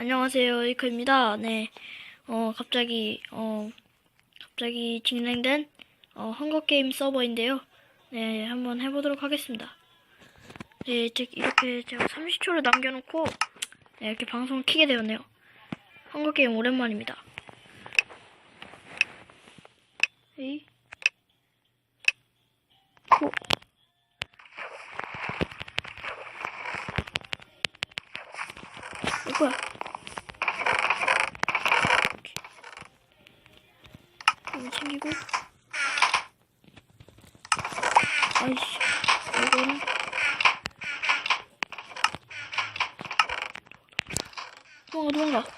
안녕하세요, 이크입니다. 네, 어, 갑자기, 어, 갑자기 진행된, 어, 헝거게임 서버인데요. 네, 한번 해보도록 하겠습니다. 네, 즉, 이렇게 제가 30초를 남겨놓고, 네, 이렇게 방송을 키게 되었네요. 헝거게임 오랜만입니다. 에이. 오. 이거 챙기고. 아이씨, 이거는. 도망가, 도망가.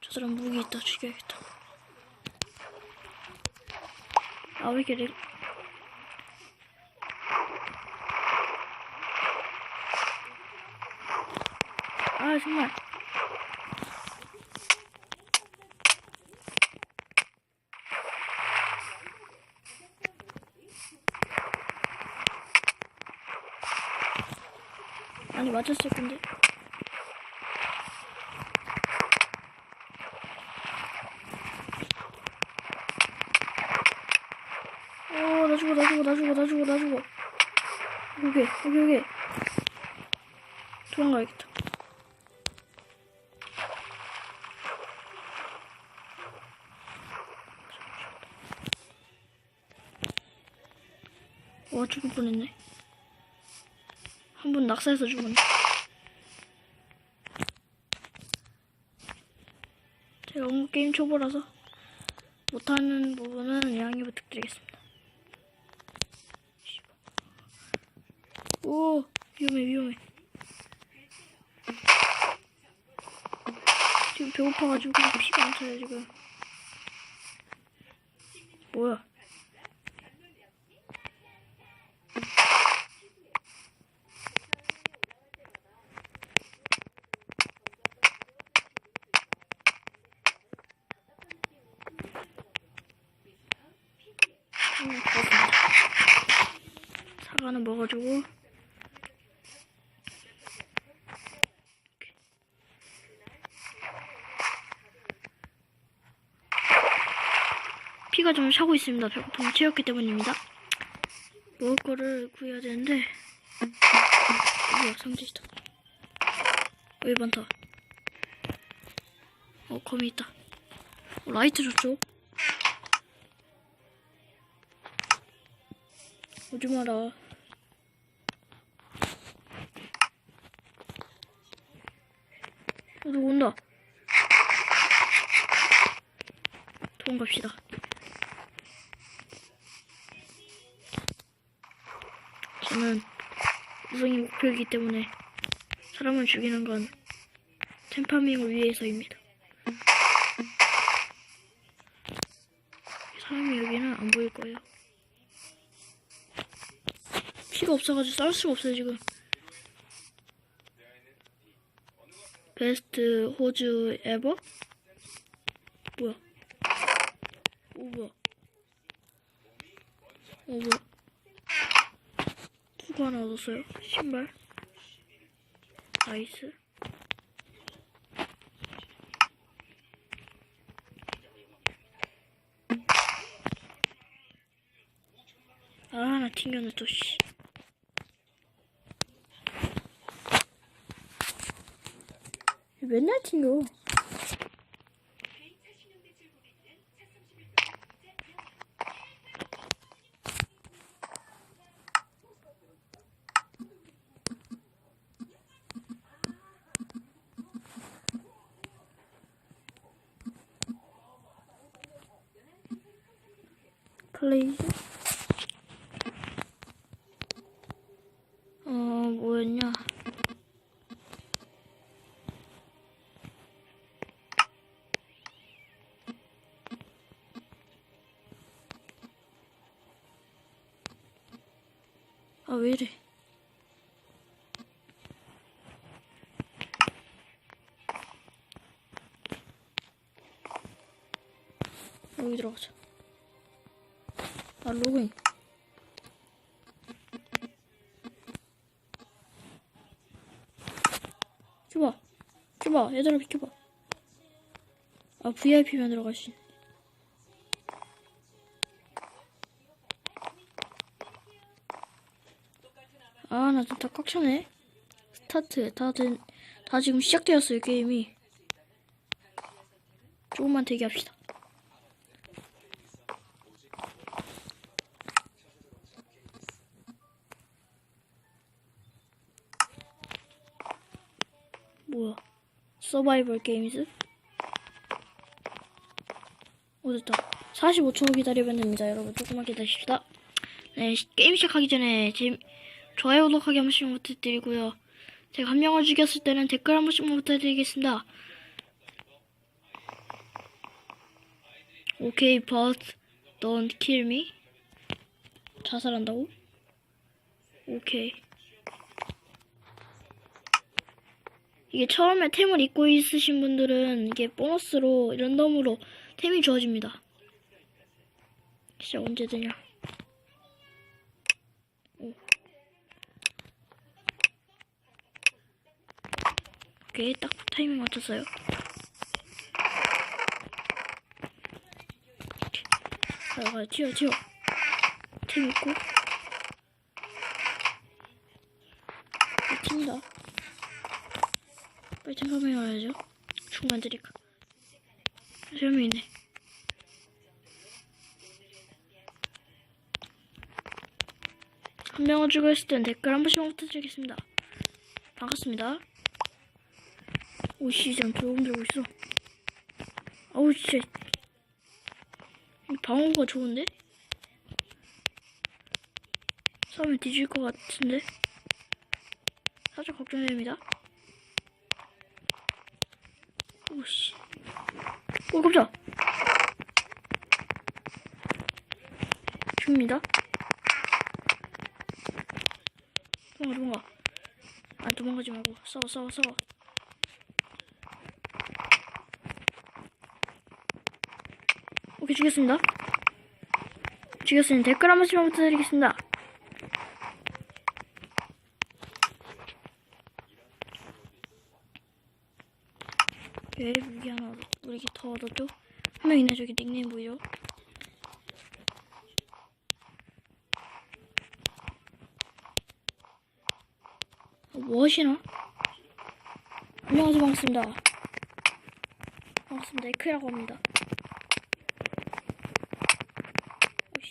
저 사람 무기 있다, 죽여야겠다. 아, 왜 이렇게 렉, 아, 정말. 아니, 맞았을 건데. 어, 나 죽어, 나 죽어, 나 죽어, 나 죽어, 나 죽어. 여기, 여기, 여기. 도망가야겠다. 와 죽을 뻔했네 한 번 낙사해서 죽었네. 제가 온게임 초보라서 못하는 부분은 양해 부탁드리겠습니다. 오 위험해 위험해. 지금 배고파가지고 피가 안 차요 지금. 뭐야 음, 그렇습니다. 사과는 먹어주고 피가 좀 차고 있습니다. 배고픔을 채웠기 때문입니다. 먹을 거를 구해야 되는데 뭐야 상자이다. 왜 많다. 어 거미 있다. 어, 라이트 좋죠? 오지 마라. 어, 누구 온다. 도망갑시다. 저는 우승이 목표이기 때문에 사람을 죽이는 건 템파밍을 위해서입니다. 사람이 여기는 안 보일 거예요. 피가 없어가지고 싸울 수가 없어요 지금. 베스트 호주 에버? 뭐야? 오 뭐야? 투구 하나 얻었어요. 신발. 나이스. 아, 하나 튕겼네, 또, 씨. 맨날 튕겨. 플레이즈? 어, 뭐였냐. 아, 왜 이래. 여기 들어가자. 아, 로그인. 비켜봐. 비켜봐. 얘들아, 비켜봐. 아, 수 있네. 아, 나 진짜 꽉 차네. 스타트. 다, 된, 다 지금 시작되었어요, 게임이. 조금만 대기합시다. 뭐야? 서바이벌 게임즈? 어, 됐다. 45초 기다리면 됩니다, 여러분. 조금만 기다리십시다. 네, 시- 게임 시작하기 전에 제, 좋아요, 구독하기 한 번씩만 부탁드리고요. 제가 한 명을 죽였을 때는 댓글 한 번씩만 부탁드리겠습니다. 오케이, don't kill me. 자살한다고? 오케이. 이게 처음에 템을 입고 있으신 분들은 이게 보너스로 랜덤으로 템이 주어집니다. 진짜 언제 되냐? 오. 오케이, 딱 타이밍 맞췄어요. 가, 가, 튀어, 튀어. 템 있고. 이 팀이다. 빨리 템파밍 와야죠. 중간 드릴까. 세명 있네. 한 명을 죽였을 땐 댓글 한 번씩만 부탁드리겠습니다. 반갑습니다. 오씨, 좀 조금 들고 있어. 아우, 진짜. 이 방어가 좋은데? 싸우면 뒤질 것 같은데? 살짝 걱정됩니다. 오씨. 오, 깜짝! 죽습니다. 도망가, 도망가. 아, 도망가지 말고. 싸워, 싸워, 싸워. 오케이, 죽였습니다. 죽였으니 댓글 한 번씩만 부탁드리겠습니다. 왜 무기 하나 우리 더 얻었죠? 한명 있네 저기 닉네임 보이죠? 어, 무엇이나? 안녕하세요 반갑습니다 반갑습니다 에크라고 합니다 오씨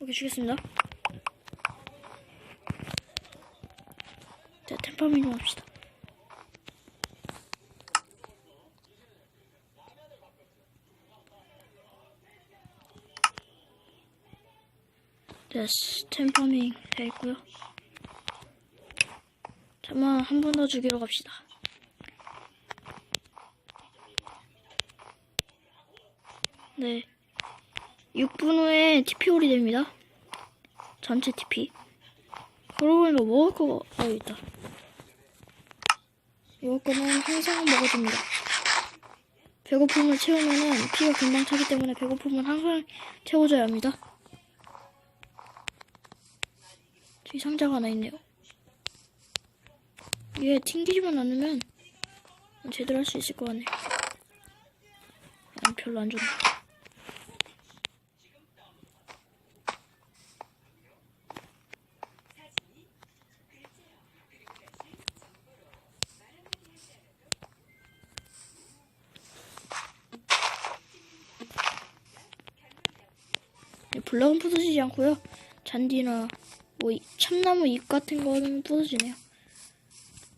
오케이 죽였습니다 자 템파밍 좀 합시다 네, 템파밍 되있고요 잠만 한 번 더 죽이러 갑시다. 네. 6분 후에 TP 홀이 됩니다. 전체 TP. 그러고 보니까 먹을 거, 아, 있다. 먹을 거는 항상 먹어줍니다. 배고픔을 채우면은 피가 금방 차기 때문에 배고픔은 항상 채워줘야 합니다. 저기 상자가 하나 있네요. 얘 튕기지만 않으면 제대로 할 수 있을 것 같네. 아, 별로 안 좋네. 네, 블럭은 부서지지 않고요. 잔디나 뭐 이- 참나무 잎 같은 거는 부서지네요.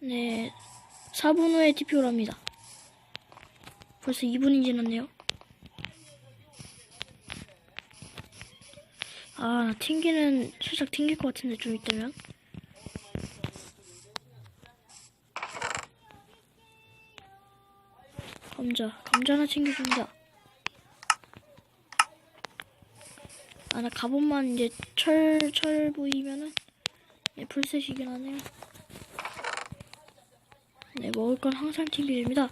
네, 4분 후에 TPO를 합니다. 벌써 2분이 지났네요. 아, 나 튕기는, 살짝 튕길 것 같은데, 좀 있다면. 감자, 감자 하나 챙겨줍니다. 아, 나 갑옷만 이제 철, 철 보이면은, 네, 풀셋이긴 하네요. 네, 먹을 건 항상 챙겨줍니다.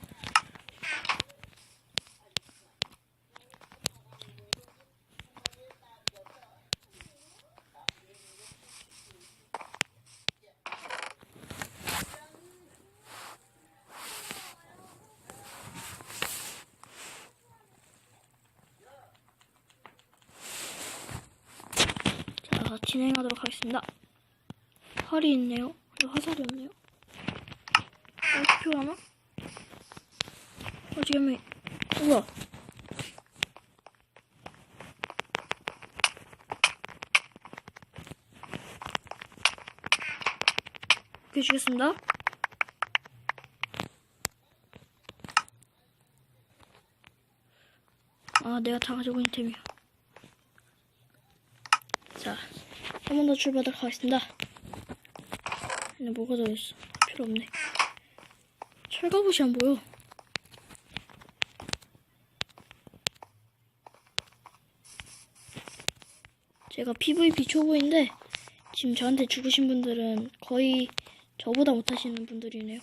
진행하도록 하겠습니다. 활이 있네요. 근데 화살이 없네요. 어, 필요하나? 어, 지금, 우와. 오케이, 주겠습니다. 아, 내가 다 가지고 있는 템이야. 자, 한 번 더 출발하도록 하겠습니다. 근데 뭐가 들어있어? 필요 없네. 철갑옷이 안 보여. 제가 PVP 초보인데, 지금 저한테 죽으신 분들은 거의 저보다 못하시는 분들이네요.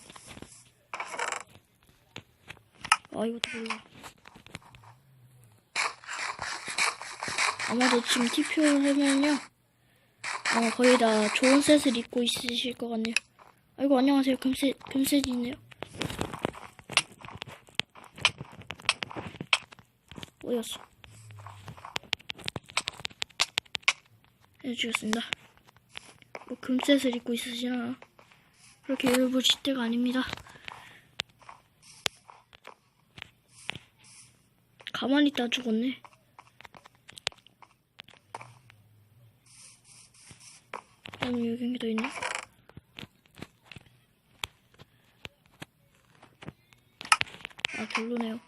아, 이것도 몰라. 아마도 지금 TPO를 하면요. 어, 거의 다 좋은 셋을 입고 있으실 것 같네요. 아이고, 안녕하세요. 금세, 금세지네요. 어디갔어? 네, 죽였습니다. 뭐, 금셋을 입고 있으시나? 그렇게 열보실 때가 아닙니다. 가만히 있다 죽었네. 아니 여기 한개더 있네. 아 별로네요.